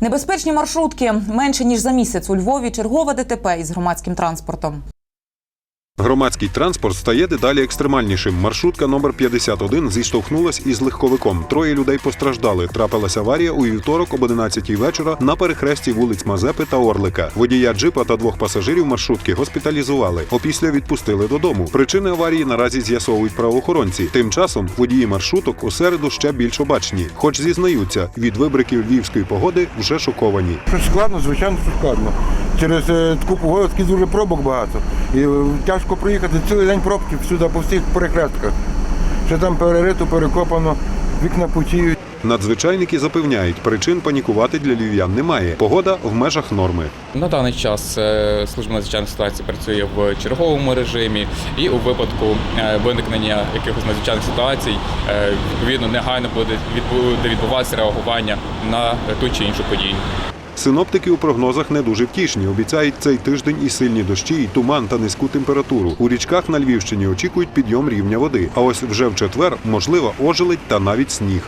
Небезпечні маршрутки менше ніж за місяць у Львові. Чергова ДТП із громадським транспортом. Громадський транспорт стає дедалі екстремальнішим. Маршрутка номер 51 зіштовхнулась із легковиком. Троє людей постраждали. Трапилася аварія у вівторок об 11 вечора на перехресті вулиць Мазепи та Орлика. Водія джипа та двох пасажирів маршрутки госпіталізували. Опісля відпустили додому. Причини аварії наразі з'ясовують правоохоронці. Тим часом водії маршруток у середу ще більш обачні, хоч зізнаються, від вибриків львівської погоди вже шоковані. Складно, звичайно, що складно. Через е, таку погоду дуже пробок багато. І е, тяжко проїхати цілий день пробки всюди по всіх перехрестках. Що там перерито, перекопано, вікна потіють. Надзвичайники запевняють, причин панікувати для львів'ян немає. Погода в межах норми. На даний час е, служба надзвичайних ситуацій працює в черговому режимі, і у випадку виникнення якихось надзвичайних ситуацій відповідно негайно буде відбуватися реагування на ту чи іншу подію. Синоптики у прогнозах не дуже втішні. Обіцяють цей тиждень і сильні дощі, і туман та низьку температуру. У річках на Львівщині очікують підйом рівня води. А ось вже в четвер можлива ожеледь та навіть сніг.